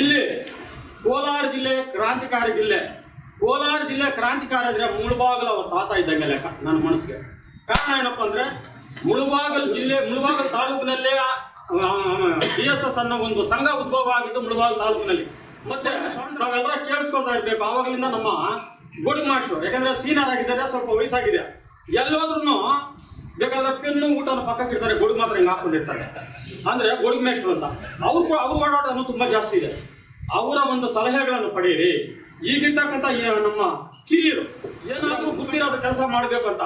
ಇಲ್ಲಿ ಕೋಲಾರ ಜಿಲ್ಲೆ ಕ್ರಾಂತಿಕಾರಿ ಜಿಲ್ಲೆ. ಕೋಲಾರ ಜಿಲ್ಲೆ ಕ್ರಾಂತಿಕಾರಿ ಅಂದ್ರೆ ಮುಳುಬಾಗಲ ಅವ್ರ ತಾತ ಇದ್ದಂಗೆ ಲೆಕ್ಕ, ನನ್ನ ಮನಸ್ಸಿಗೆ. ಕಾರಣ ಏನಪ್ಪ ಅಂದ್ರೆ ಮುಳುಬಾಗಲ್ ಜಿಲ್ಲೆ, ಮುಳುಬಾಗಲ್ ತಾಲೂಕಿನಲ್ಲೇ ಬಿ ಎಸ್ ಎಸ್ ಅನ್ನೋ ಒಂದು ಸಂಘ ಉದ್ಭವ ಆಗಿದ್ದು ಮುಳುಬಾಗಲ್ ತಾಲೂಕಿನಲ್ಲಿ. ಮತ್ತೆ ನಾವೆಲ್ಲ ಕೇಳಿಸ್ಕೊಳ್ತಾ ಇರ್ಬೇಕು, ಆವಾಗಲಿಂದ ನಮ್ಮ ಗೋಡಿ ಮಾಸ್ಟ್ರು ಯಾಕಂದ್ರೆ ಸೀನಿಯರ್ ಆಗಿದ್ದಾರೆ, ಸ್ವಲ್ಪ ವಯಸ್ಸಾಗಿದೆ. ಎಲ್ಲೋದ್ರೂ ಬೇಕಾದ್ರೆ ಪೆನ್ನು ಊಟನ ಪಕ್ಕಕ್ಕೆ ಇಡ್ತಾರೆ ಗೋಡಿ ಮಾತ್ರ ಹಿಂಗೆ ಹಾಕೊಂಡಿರ್ತಾರೆ ಅಂದ್ರೆ ಗೋಡಿ ಮೇಷ್ಟ್ರು ಅಂತ. ಅವ್ರು ಅವ್ರು ಅನ್ನೋ ತುಂಬಾ ಜಾಸ್ತಿ ಇದೆ. ಅವರ ಒಂದು ಸಲಹೆಗಳನ್ನು ಪಡೆಯಿರಿ. ಈಗಿರ್ತಕ್ಕಂಥ ನಮ್ಮ ಕಿರಿಯರು ಏನಾದರೂ ಗೊತ್ತಿರೋದು ಕೆಲಸ ಮಾಡಬೇಕು ಅಂತ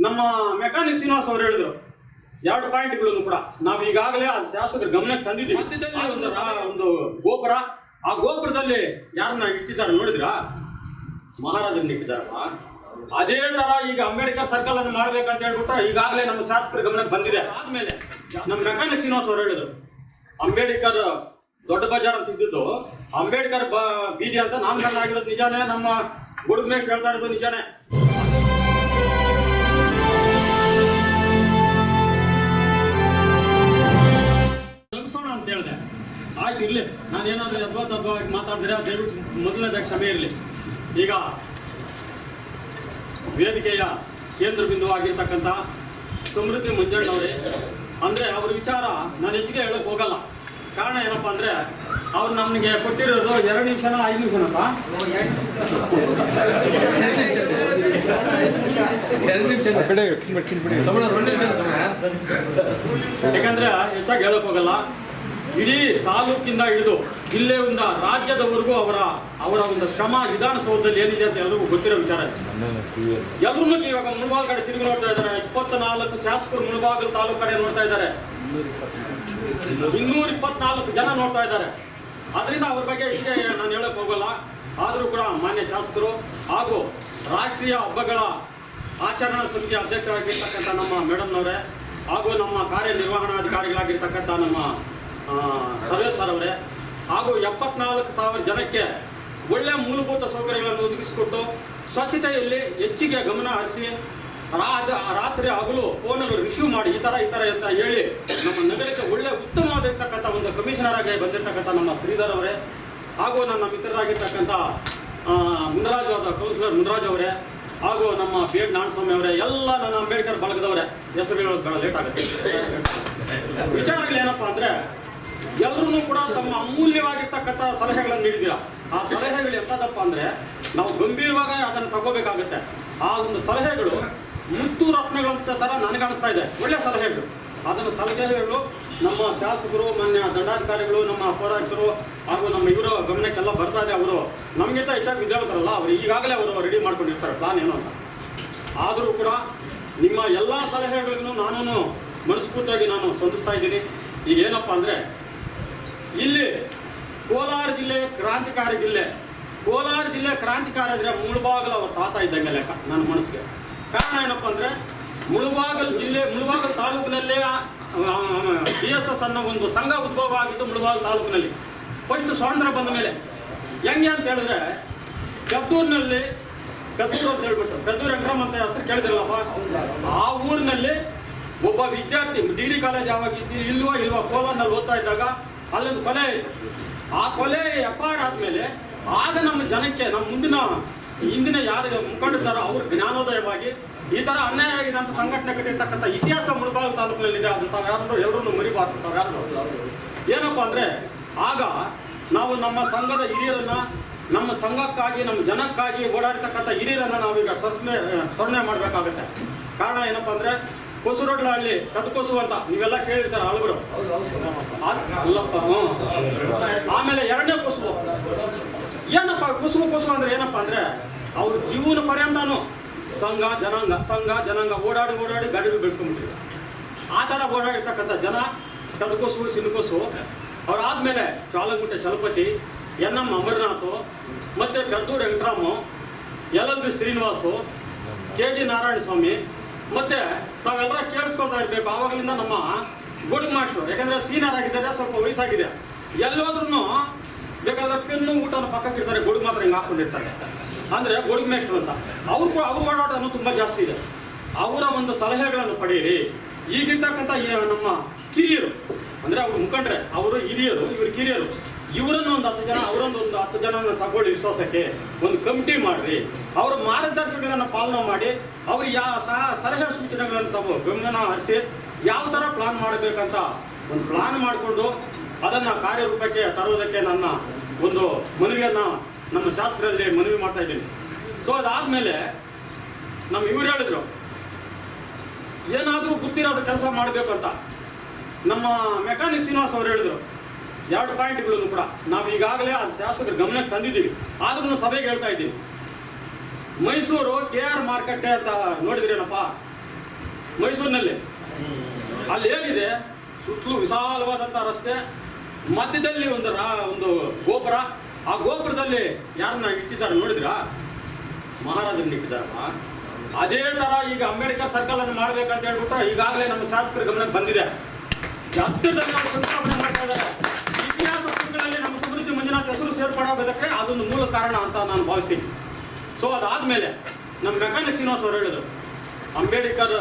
ನಮ್ಮ ಮೆಕ್ಯಾನಿಕ್ ಶ್ರೀನಿವಾಸ್ ಅವರು ಹೇಳಿದ್ರು. ಎರಡು ಪಾಯಿಂಟ್ಗಳನ್ನು ಕೂಡ. ನಾವು ಈಗಾಗಲೇ ಆ ಶಾಸಕರ ಗಮನಕ್ಕೆ ತಂದಿದ್ದೀವಿ. ಒಂದು ಒಂದು ಗೋಪುರ. ಆ ಗೋಪುರದಲ್ಲಿ ಯಾರನ್ನ ಇಟ್ಟಿದ್ದಾರೆ ನೋಡಿದ್ರಾ? ಮಹಾರಾಜರನ್ನ ಇಟ್ಟಿದ್ದಾರಪ್ಪ ಅದೇ ತರ ಈಗ ಅಂಬೇಡ್ಕರ್ ಸರ್ಕಲ್ ಅನ್ನು ಮಾಡ್ಬೇಕಂತ ಹೇಳ್ಬಿಟ್ಟು ಈಗಾಗಲೇ ನಮ್ಮ ಶಾಸಕರ ಗಮನಕ್ಕೆ ಬಂದಿದೆ. ಆದ್ಮೇಲೆ ನಮ್ಮ ಮೆಕ್ಯಾನಿಕ್ ಶ್ರೀನಿವಾಸ್ ಅವರು ಹೇಳಿದ್ರು, ಅಂಬೇಡ್ಕರ್ ದೊಡ್ಡ ಬಜಾರ್ ಅಂತ ಇದ್ದಿದ್ದು, ಅಂಬೇಡ್ಕರ್ ಬೀದಿ ಅಂತ ನಾಮಕರಣ ಆಗಿರೋದು ನಿಜಾನೇ, ನಮ್ಮ ಗುಡುಗ್ಮೇಶ್ ಹೇಳ್ತಾ ಇರೋದು ನಿಜಾನೇ. ತಗ್ಸೋಣ ಅಂತ ಹೇಳಿದೆ. ಆಯ್ತು, ಇರ್ಲಿ. ನಾನು ಏನಾದರೂ ಅದ್ಭುತ ಅದ್ಭುತವಾಗಿ ಮಾತಾಡಿದ್ರೆ ದಯವಿಟ್ಟು ಮೊದಲನೇದಾಗ ಕ್ಷಮೆ ಇರಲಿ. ಈಗ ವೇದಿಕೆಯ ಕೇಂದ್ರ ಬಿಂದುವಾಗಿರ್ತಕ್ಕಂಥ ಸಮೃದ್ಧಿ ಮಂಜಣ್ಣವರೇ. ಅಂದರೆ ಅವ್ರ ವಿಚಾರ ನಾನು ಹೆಚ್ಚಿಗೆ ಹೇಳಕ್ಕೆ ಹೋಗಲ್ಲ. ಕಾರಣ ಏನಪ್ಪ ಅಂದರೆ ಅವ್ರು ನಮಗೆ ಕೊಟ್ಟಿರೋದು ಎರಡು ನಿಮಿಷನ ಐದು ನಿಮಿಷನ ಸಾಕಂದ್ರೆ ಯಾಕಂದ್ರೆ ಹೆಚ್ಚಾಗಿ ಹೇಳಕ್ ಹೋಗಲ್ಲ. ಇಡೀ ತಾಲೂಕಿಂದ ಹಿಡಿದು ಜಿಲ್ಲೆಯಿಂದ ರಾಜ್ಯದವರೆಗೂ ಅವರ ಅವರ ಒಂದು ಶ್ರಮ, ವಿಧಾನಸೌಧದಲ್ಲಿ ಏನಿದೆ ಅಂತ ಎಲ್ಲರಿಗೂ ಗೊತ್ತಿರೋ ವಿಚಾರ ಎಲ್ಲರೂ ಇವಾಗ ಮುಳಬಾಲ್ ಕಡೆ ತಿರುಗಿ ನೋಡ್ತಾ ಇದ್ದಾರೆ. ಇಪ್ಪತ್ನಾಲ್ಕು ಶಾಸಕರು ಮುಳಬಾಗಲ್ ತಾಲೂಕು ಕಡೆ ನೋಡ್ತಾ ಇದ್ದಾರೆ. ಇನ್ನೂರ ಇಪ್ಪತ್ನಾಲ್ಕು ಜನ ನೋಡ್ತಾ ಇದ್ದಾರೆ. ಅದರಿಂದ ಅವ್ರ ಬಗ್ಗೆ ಇಷ್ಟೇ ನಾನು ಹೇಳಕ್ ಹೋಗಲ್ಲ. ಆದರೂ ಕೂಡ ಮಾನ್ಯ ಶಾಸಕರು ಹಾಗೂ ರಾಷ್ಟ್ರೀಯ ಹಬ್ಬಗಳ ಆಚರಣಾ ಸಮಿತಿ ಅಧ್ಯಕ್ಷರಾಗಿರ್ತಕ್ಕಂಥ ನಮ್ಮ ಮೇಡಮ್ನವರೇ ಹಾಗೂ ನಮ್ಮ ಕಾರ್ಯನಿರ್ವಹಣಾಧಿಕಾರಿಗಳಾಗಿರ್ತಕ್ಕಂಥ ನಮ್ಮ ಸರ್ವೇಶ್ ಸರ್ ಅವರೇ. ಹಾಗೂ ಎಪ್ಪತ್ನಾಲ್ಕು ಸಾವಿರ ಜನಕ್ಕೆ ಒಳ್ಳೆಯ ಮೂಲಭೂತ ಸೌಕರ್ಯಗಳನ್ನು ಒದಗಿಸಿಕೊಟ್ಟು ಸ್ವಚ್ಛತೆಯಲ್ಲಿ ಹೆಚ್ಚಿಗೆ ಗಮನ ಹರಿಸಿ ರಾತ್ರಿ ಹಗಲು ಫೋನಲ್ಲಿ ರಿಸೀವ್ ಮಾಡಿ ಈ ಥರ ಈ ಥರ ಅಂತ ಹೇಳಿ ನಮ್ಮ ನಗರಕ್ಕೆ ಒಳ್ಳೆ ಉತ್ತಮವಾಗಿರ್ತಕ್ಕಂಥ ಒಂದು ಕಮಿಷನರ್ ಆಗಿ ಬಂದಿರತಕ್ಕಂಥ ನಮ್ಮ ಶ್ರೀಧರ್ ಅವರೇ, ಹಾಗೂ ನನ್ನ ಮಿತ್ರರಾಗಿರ್ತಕ್ಕಂಥ ಮುನರಾಜ್ ಅವರ, ಕೌನ್ಸಿಲರ್ ಮುನರಾಜ್ ಅವರೇ, ಹಾಗೂ ನಮ್ಮ ಬಿ ಎಡ್ ನಾರಾಯಣಸ್ವಾಮಿ ಅವರೇ, ಎಲ್ಲ ನನ್ನ ಅಂಬೇಡ್ಕರ್ ಬಳಗದವರೇ. ಹೆಸರು ಹೇಳೋದು ಬೇಡ ಲೇಟ್ ಆಗುತ್ತೆ. ವಿಚಾರಗಳೇನಪ್ಪ ಅಂದ್ರೆ ಕೂಡ ತಮ್ಮ ಅಮೂಲ್ಯವಾಗಿರ್ತಕ್ಕಂಥ ಸಲಹೆಗಳನ್ನು ನೀಡಿದ್ದೀರಾ? ಆ ಸಲಹೆಗಳು ಎಂತದಪ್ಪ ಅಂದ್ರೆ, ನಾವು ಗಂಭೀರವಾಗಿ ಅದನ್ನು ತಗೋಬೇಕಾಗುತ್ತೆ. ಆ ಒಂದು ಸಲಹೆಗಳು ಮುತ್ತು ರತ್ನಗಳಂತ ತರ ನನಗನ್ನಿಸ್ತಾ ಇದೆ. ಒಳ್ಳೆ ಸಲಹೆಗಳು. ಅದನ್ನು ಸಲಹೆಗಳು ನಮ್ಮ ಶಾಸಕರು, ಮಾನ್ಯ ದಂಡಾಧಿಕಾರಿಗಳು, ನಮ್ಮ ಹೋರಾಟರು ಹಾಗೂ ನಮ್ಮ ಇವರ ಗಮನಕ್ಕೆಲ್ಲ ಬರ್ತಾ ಇದೆ ಅವರು. ನಮಗಿಂತ ಹೆಚ್ಚಾಗಿ ವಿದ್ಯಾವಂತರಲ್ಲ ಅವರು. ಈಗಾಗಲೇ ಅವರು ರೆಡಿ ಮಾಡ್ಕೊಂಡಿರ್ತಾರೆ. ಪ್ಲಾನ್ ಏನು ಅಂತ. ಆದರೂ ಕೂಡ ನಿಮ್ಮ ಎಲ್ಲ ಸಲಹೆಗಳಿಗೂ ನಾನು ಮನಸ್ಫೂರ್ತಿಯಾಗಿ ನಾನು ಸ್ವಂದಿಸ್ತಾ ಇದ್ದೀನಿ. ಈಗ ಏನಪ್ಪ ಅಂದರೆ ಇಲ್ಲಿ ಕೋಲಾರ ಜಿಲ್ಲೆ ಕ್ರಾಂತಿಕಾರಿ ಜಿಲ್ಲೆ. ಕೋಲಾರ ಜಿಲ್ಲೆ ಕ್ರಾಂತಿಕಾರಿ ಅಂದರೆ ಮುಳುಬಾಗಲ ಅವ್ರ ತಾತ ಇದ್ದಂಗೆ ಲೆಕ್ಕ ನನ್ನ ಮನಸ್ಸಿಗೆ. ಕಾರಣ ಏನಪ್ಪ ಅಂದರೆ ಮುಳುಬಾಗಲ್ ಜಿಲ್ಲೆ, ಮುಳುಬಾಗಲ್ ತಾಲೂಕಿನಲ್ಲೇ ಬಿ ಎಸ್ ಎಸ್ ಅನ್ನೋ ಒಂದು ಸಂಘ ಉದ್ಭವ ಆಗಿದ್ದು ಮುಳುಬಾಗಲ್ ತಾಲೂಕಿನಲ್ಲಿ. ಫಸ್ಟ್ ಸ್ವಾತಂತ್ರ್ಯ ಬಂದ ಮೇಲೆ ಹೆಂಗೆ ಅಂತ ಹೇಳಿದ್ರೆ ಕತ್ತೂರಿನಲ್ಲಿ ಕತ್ತೂರು ಅಂತ ಹೇಳ್ಬಿಟ್ಟು ಕತ್ತೂರು ಎಂಟ್ರಮ್ ಅಂತ ಹೆಸರು ಕೇಳಿದಿರಲ್ಲಪ್ಪ? ಆ ಊರಿನಲ್ಲಿ ಒಬ್ಬ ವಿದ್ಯಾರ್ಥಿ, ಡಿಗ್ರಿ ಕಾಲೇಜ್ ಯಾವಾಗ ಇಲ್ವಾ ಇಲ್ವಾ, ಕೋಲಾರ್ನಲ್ಲಿ ಓದ್ತಾ ಇದ್ದಾಗ ಅಲ್ಲೊಂದು ಕೊಲೆ. ಆ ಕೊಲೆ ಎಫ್ ಆದ್ಮೇಲೆ ಆಗ ನಮ್ಮ ಜನಕ್ಕೆ, ನಮ್ಮ ಮುಂದಿನ, ಹಿಂದಿನ ಯಾರು ಮುಖಂಡರಿದ್ದಾರೋ ಅವ್ರ ಜ್ಞಾನೋದಯವಾಗಿ ಈ ತರ ಅನ್ಯಾಯ ಆಗಿದೆ ಅಂತ ಸಂಘಟನೆ ಕಟ್ಟಿರ್ತಕ್ಕಂಥ ಇತಿಹಾಸ ಮುಳಬಾಗಿಲು ತಾಲೂಕಿನಲ್ಲಿದೆ. ಅದು ತಾವು ಯಾರು ಎಲ್ಲರೂ ಮರಿಬಾರ್ದು. ಏನಪ್ಪ ಅಂದ್ರೆ, ಆಗ ನಾವು ನಮ್ಮ ಸಂಘದ ಹಿರಿಯರನ್ನ, ನಮ್ಮ ಸಂಘಕ್ಕಾಗಿ, ನಮ್ಮ ಜನಕ್ಕಾಗಿ ಓಡಾಡ್ತಕ್ಕಂಥ ಹಿರಿಯರನ್ನ ನಾವೀಗ ಸ್ಮರಣೆ ಸ್ಮರಣೆ ಮಾಡಬೇಕಾಗುತ್ತೆ. ಕಾರಣ ಏನಪ್ಪ ಅಂದ್ರೆ ಕೊಸುರೊಡ್ಲ ಹಳ್ಳಿ ಅಂತ ನೀವೆಲ್ಲ ಕೇಳಿರ್ತಾರ ಆಳುಗಳು ಅಲ್ಲಪ್ಪ ಆಮೇಲೆ ಎರಡನೇ ಕುಸುಬು. ಏನಪ್ಪ, ಕುಸುಬು ಕುಸುಬು ಅಂದ್ರೆ ಏನಪ್ಪ ಅಂದ್ರೆ ಅವ್ರ ಜೀವನ ಪರ್ಯಂತನೂ ಸಂಘ, ಜನಾಂಗ ಸಂಘ, ಜನಾಂಗ ಓಡಾಡಿ ಓಡಾಡಿ ಗಡಿಗೆ ಬೆಳೆಸ್ಕೊಂಡ್ಬಿಟ್ಟಿದ್ರು ಆ ಥರ ಓಡಾಡಿರ್ತಕ್ಕಂಥ ಜನ ಕದಕೋಸು ಸಿನುಕೋಸು ಅವ್ರಾದ್ಮೇಲೆ ಚಾಲಗುಂಟೆ ಚಲಪತಿ ಎನ್ ಎಂ ಅಮರನಾಥು, ಮತ್ತೆ Kaddur Venkataram, L L B Srinivas, K G Narayana Swamy ಮತ್ತೆ ತಾವೆಲ್ಲ ಕೇಳಿಸ್ಕೊಳ್ತಾ ಇರ್ಬೇಕು. ಆವಾಗಲಿಂದ ನಮ್ಮ ಗೋಡಿ ಮಾಸ್ಟ್ರು ಯಾಕಂದ್ರೆ ಸೀನಿಯರ್ ಆಗಿದ್ದಾರೆ, ಸ್ವಲ್ಪ ವಯಸ್ಸಾಗಿದೆ. ಎಲ್ಲೋದ್ರೂ ಬೇಕಾದ್ರೆ ಪೆನ್ನು ಊಟನ ಪಕ್ಕಕ್ಕೆ ಇರ್ತಾರೆ ಗುಡ್ ಮಾತ್ರ ಹಿಂಗೆ ಹಾಕೊಂಡಿರ್ತಾರೆ. ಅಂದ್ರೆ ಗೋಡಿ ಮೇಷ್ಟ್ರು ಅಂತ. ಅವ್ರು ಅವ್ರ ಓಡಾಟ ತುಂಬಾ ಜಾಸ್ತಿ ಇದೆ. ಅವರ ಒಂದು ಸಲಹೆಗಳನ್ನು ಪಡೆಯಿರಿ. ಈಗಿರ್ತಕ್ಕಂಥ ನಮ್ಮ ಕಿರಿಯರು, ಅಂದ್ರೆ ಅವ್ರು ಮುಖಂಡ್ರೆ, ಅವರು ಹಿರಿಯರು, ಇವರು ಕಿರಿಯರು ಇವರನ್ನ ಒಂದು ಹತ್ತು ಜನ ಅವರೊಂದು ಒಂದು ಹತ್ತು ಜನ ತಗೊಳ್ಳಿ ವಿಶ್ವಾಸಕ್ಕೆ. ಒಂದು ಕಮಿಟಿ ಮಾಡ್ರಿ. ಅವರ ಮಾರ್ಗದರ್ಶನಗಳನ್ನು ಪಾಲನೆ ಮಾಡಿ, ಅವ್ರು ಯಾವ ಸಹ- ಸಲಹೆ ಸೂಚನೆಗಳನ್ನು ತಗೋ ಗಮನ ಹರಿಸಿ ಯಾವ ಥರ ಪ್ಲಾನ್ ಮಾಡಬೇಕಂತ ಒಂದು ಪ್ಲಾನ್ ಮಾಡಿಕೊಂಡು ಅದನ್ನ ಕಾರ್ಯರೂಪಕ್ಕೆ ತರುವುದಕ್ಕೆ ನನ್ನ ಒಂದು ಮನವಿಯನ್ನು ನಮ್ಮ ಶಾಸಕರಲ್ಲಿ ಮನವಿ ಮಾಡ್ತಾ ಇದ್ದೀನಿ. ಸೊ ಅದಾದ್ಮೇಲೆ ನಮ್ಮ ಇವ್ರು ಹೇಳಿದ್ರು, ಏನಾದರೂ ಗೊತ್ತಿರೋದು ಕೆಲಸ ಮಾಡಬೇಕು ಅಂತ ನಮ್ಮ ಮೆಕ್ಯಾನಿಕ್ ಶ್ರೀನಿವಾಸ್ ಅವರು ಹೇಳಿದ್ರು ಎರಡು ಪಾಯಿಂಟ್ಗಳನ್ನು ಕೂಡ. ನಾವು ಈಗಾಗಲೇ ಅದು ಶಾಸಕರ ಗಮನಕ್ಕೆ ತಂದಿದ್ದೀವಿ. ಆದ್ರೂ ಸಭೆಗೆ ಹೇಳ್ತಾ ಇದ್ದೀನಿ. ಮೈಸೂರು ಕೆ ಆರ್ ಮಾರ್ಕೆಟ್ ಅಂತ ನೋಡಿದ್ರೇನಪ್ಪ ಮೈಸೂರಿನಲ್ಲಿ. ಅಲ್ಲಿ ಏನಿದೆ? ಸುತ್ತಲೂ ವಿಶಾಲವಾದಂಥ ರಸ್ತೆ, ಮಧ್ಯದಲ್ಲಿ ಒಂದು ರಾ, ಒಂದು ಗೋಪುರ. ಆ ಗೋಪುರದಲ್ಲಿ ಯಾರನ್ನ ಇಟ್ಟಿದ್ದಾರೆ ನೋಡಿದ್ರಾ? ಮಹಾರಾಜರನ್ನ ಇಟ್ಟಿದ್ದಾರಪ್ಪ. ಅದೇ ತರ ಈಗ ಅಂಬೇಡ್ಕರ್ ಸರ್ಕಲ್ ಅನ್ನು ಮಾಡ್ಬೇಕಂತ ಹೇಳ್ಬಿಟ್ಟು ಈಗಾಗಲೇ ನಮ್ಮ ಶಾಸಕರ ಗಮನಕ್ಕೆ ಬಂದಿದೆ. ಹತ್ತಿರದಲ್ಲಿ ನಾವು ಸಂಸ್ಥಾಪನೆ ಮಾಡ್ತಾ ಇದ್ದಾರೆ ಇತಿಹಾಸ ಪುಸ್ತಕಗಳಲ್ಲಿ ನಮ್ಮ ಸಮೃದ್ಧಿ ಮಂಜುನಾಥ್ ಸೇರ್ಪಡೋದಕ್ಕೆ ಅದೊಂದು ಮೂಲ ಕಾರಣ ಅಂತ ನಾನು ಭಾವಿಸ್ತೀನಿ. ಸೊ ಅದಾದ್ಮೇಲೆ ನಮ್ಮ ಮೆಕ್ಯಾನಿಕ್ ಶ್ರೀನಿವಾಸ್ ಅವರು ಹೇಳಿದರು, ಅಂಬೇಡ್ಕರ್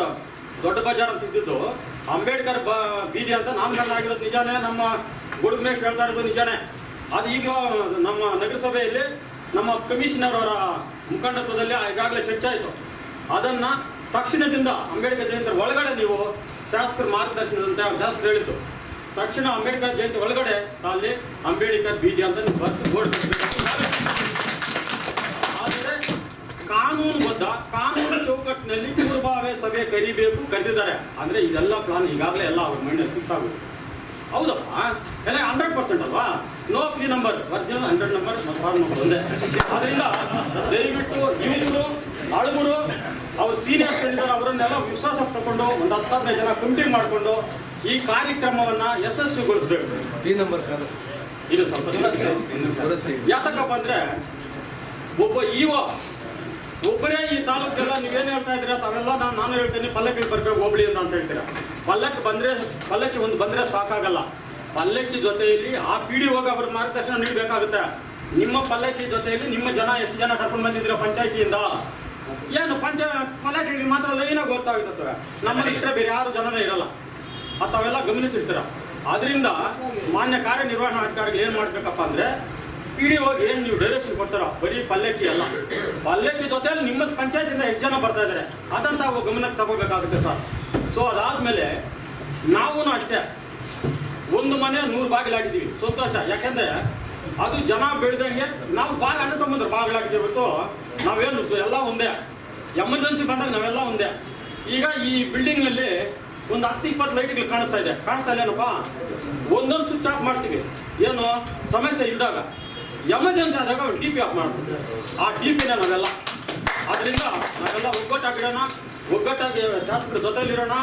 ದೊಡ್ಡ ಬಜಾರ್ ಅಂತ ಇದ್ದಿದ್ದು, ಅಂಬೇಡ್ಕರ್ ಬ, ಬೀದಿ ಅಂತ ನಾಮಕರಣ ಆಗಿರೋದು ನಿಜಾನೇ, ನಮ್ಮ ಗುಡುಗ್ಮೇಶ್ ಹೇಳ್ತಾ ಇರೋದು ನಿಜಾನೇ. ಅದು ಈಗ ನಮ್ಮ ನಗರಸಭೆಯಲ್ಲಿ ನಮ್ಮ ಕಮಿಷನರ್ ಅವರ ಮುಖಂಡತ್ವದಲ್ಲಿ ಈಗಾಗಲೇ ಚರ್ಚೆ ಆಯಿತು. ಅದನ್ನ ತಕ್ಷಣದಿಂದ ಅಂಬೇಡ್ಕರ್ ಜಯಂತಿ ಒಳಗಡೆ ನೀವು ಶಾಸಕರ ಮಾರ್ಗದರ್ಶನದಂತೆ ಶಾಸಕರು ಹೇಳಿತ್ತು ತಕ್ಷಣ ಅಂಬೇಡ್ಕರ್ ಜಯಂತಿ ಒಳಗಡೆ ಅಲ್ಲಿ ಅಂಬೇಡ್ಕರ್ ಬೀದಿ ಅಂತ ಬರ್ತು ಬೋರ್ಡ್ ಆದರೆ ಕಾನೂನುಬದ್ಧ ಕಾನೂನು ಚೌಕಟ್ಟಿನಲ್ಲಿ ಪೂರ್ವಾವೇ ಸಭೆ ಕರಿಬೇಕು ಕರೆದಿದ್ದಾರೆ. ಅಂದ್ರೆ ಇದೆಲ್ಲ ಪ್ಲಾನ್ ಈಗಾಗಲೇ ಎಲ್ಲ ಅವ್ರ ಮೈಂಡಲ್ಲಿ ಫಿಕ್ಸ್ ಆಗುತ್ತೆ ಹೌದಪ್ಪ? ಎಲ್ಲ ಹಂಡ್ರೆಡ್ ಪರ್ಸೆಂಟ್ ಅಲ್ವಾ? No free number original hundred number form number ಒಂದೇ. ಅದರಿಂದ ದಯವಿಟ್ಟು ಇವರು ಅಳುಗರು ಅವ್ರ ಸೀನಿಯರ್ಸ್ ಇದ್ದಾರೆ ಅವರನ್ನೆಲ್ಲ ವಿಶ್ವಾಸ ತಗೊಂಡು ಒಂದು ಹತ್ತು ಹದಿನೈದು ಜನ ಕಮಿಟಿ ಮಾಡಿಕೊಂಡು ಈ ಕಾರ್ಯಕ್ರಮವನ್ನ ಯಶಸ್ವಿಗೊಳಿಸಬೇಕು. ಪಿ ನಂಬರ್ ಇದು ಯಾತಕ್ಕಪ್ಪ ಅಂದ್ರೆ ಒಬ್ಬ ಈವ ಒಬ್ಬರೇ ಈ ತಾಲೂಕೆಲ್ಲ ನೀವೇನು ಹೇಳ್ತಾ ಇದ್ದೀರಾ? ತಾವೆಲ್ಲ ನಾನು ನಾನು ಹೇಳ್ತೀನಿ ಪಲ್ಲಕ್ಕಿ ಬರ್ಬೇಕು ಹೋಬಳಿ ಅಂತ ಅಂತ ಹೇಳ್ತೀರಾ? ಪಲ್ಲಕ್ಕಿ ಬಂದ್ರೆ ಪಲ್ಲಕ್ಕಿ ಒಂದು ಬಂದ್ರೆ ಸಾಕಾಗಲ್ಲ. ಪಲ್ಲಕ್ಕಿ ಜೊತೆಯಲ್ಲಿ ಆ ಪಿ ಡಿ ಹೋಗಿ ಅವ್ರ ಮಾರ್ಗದರ್ಶನ ನೀಡಬೇಕಾಗುತ್ತೆ ನಿಮ್ಮ ಪಲ್ಲಕ್ಕಿ ಜೊತೆಯಲ್ಲಿ ನಿಮ್ಮ ಜನ ಎಷ್ಟು ಜನ ಕರ್ಕೊಂಡು ಬಂದಿದ್ದೀರಾ ಪಂಚಾಯತಿಯಿಂದ? ಏನು ಪಂಚ ಪಲ್ಲಕ್ಕಿಗೆ ಮಾತ್ರ ಲೈನಾಗಿ ಗೊತ್ತಾಗುತ್ತೆ ನಮ್ಮಲ್ಲಿ ಬಿಟ್ಟರೆ ಬೇರೆ ಯಾರು ಜನನೇ ಇರಲ್ಲ. ತಾವೆಲ್ಲ ಗಮನಿಸಿರ್ತೀರ. ಆದ್ರಿಂದ ಮಾನ್ಯ ಕಾರ್ಯನಿರ್ವಹಣಾಧಿಕಾರಿಗಳು ಏನು ಮಾಡಬೇಕಪ್ಪ ಅಂದ್ರೆ ಪಿ ಡಿ ಹೋಗಿ ಏನು ನೀವು ಡೈರೆಕ್ಷನ್ ಕೊಡ್ತಾರೋ? ಬರೀ ಪಲ್ಲಕ್ಕಿ ಅಲ್ಲ. ಪಲ್ಲಕ್ಕಿ ಜೊತೆ ನಿಮ್ಮ ಪಂಚಾಯತಿಂದ ಹೆಚ್ಚು ಜನ ಬರ್ತಾ ಇದ್ದಾರೆ ಅದಂತ ತಾವು ಗಮನಕ್ಕೆ ತಗೋಬೇಕಾಗುತ್ತೆ ಸರ್. ಸೊ ಅದಾದ್ಮೇಲೆ ನಾವು ಅಷ್ಟೇ. ಒಂದು ಮನೆ ನೂರು ಬಾಗಿಲಾಗಿದ್ದೀವಿ. ಸಂತೋಷ. ಯಾಕೆಂದ್ರೆ ಅದು ಜನ ಬೆಳೆದಂಗೆ ನಾವು ಬಾಗ ಅಣ್ಣ ತಮ್ಮಂದ್ರೆ ಬಾಗಿಲಾಗಿದ್ದೀವಿ ಹೊರತು ನಾವೇನು ಎಲ್ಲ ಒಂದೇ. ಎಮರ್ಜೆನ್ಸಿ ಬಂದಾಗ ನಾವೆಲ್ಲ ಒಂದೇ. ಈಗ ಈ ಬಿಲ್ಡಿಂಗ್ನಲ್ಲಿ ಒಂದು ಹತ್ತು ಇಪ್ಪತ್ತು ಲೈಟ್ಗಳು ಕಾಣಿಸ್ತಾ ಇದೆ. ಕಾಣಿಸ್ತಾ ಇಲ್ಲೇನಪ್ಪ ಒಂದೊಂದು ಸ್ವಿಚ್ ಆಫ್ ಮಾಡ್ತೀವಿ. ಏನು? ಸಮಸ್ಯೆ ಇದ್ದಾಗ ಎಮರ್ಜೆನ್ಸಿ ಆದಾಗ ಡಿ ಪಿ ಆಫ್ ಮಾಡ್ತೀವಿ. ಆ ಟಿ ಪಿನ ನಾವೆಲ್ಲ. ಅದರಿಂದ ನಾವೆಲ್ಲ ಒಗ್ಗಟ್ಟಾಗಿರೋಣ ಒಗ್ಗಟ್ಟಾಗಿ ಶಾಸಕರ ಜೊತೆಲಿರೋಣ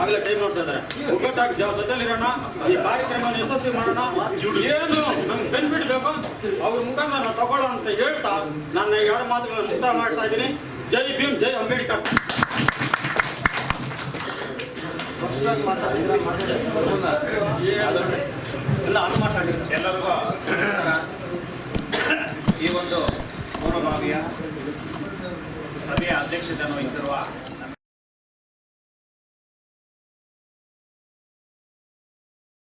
ಆಗಲೇ ಟೈಮ್ ನೋಡ್ತಾ ಇದ್ದಾರೆ. ಒಗ್ಗಟ್ಟಾಗಿ ಜೊತೆಲಿರೋಣ ಈ ಕಾರ್ಯಕ್ರಮ ಯಶಸ್ವಿ ಮಾಡೋಣ. ಏನು? ನಮ್ಗೆ ಬೆನಿಫಿಟ್ ಬೇಕು? ಅವ್ರ ಮುಖಾಂತರ ನಾವು ತಗೊಳ್ಳೋ ಅಂತ ಹೇಳ್ತಾ ನನ್ನ ಎರಡು ಮಾತುಗಳನ್ನು ಮುಕ್ತಾಯ ಮಾಡ್ತಾ ಇದ್ದೀನಿ. ಜೈ ಭೀಮ್, ಜೈ ಅಂಬೇಡ್ಕರ್. ಎಲ್ಲ ಅನು ಮಾತಾಡಿ ಎಲ್ಲರಿಗೂ ಈ ಒಂದು ಪೂರ್ವಭಾವಿಯ ಸಭೆಯ ಅಧ್ಯಕ್ಷತೆಯನ್ನು ವಹಿಸಿರುವ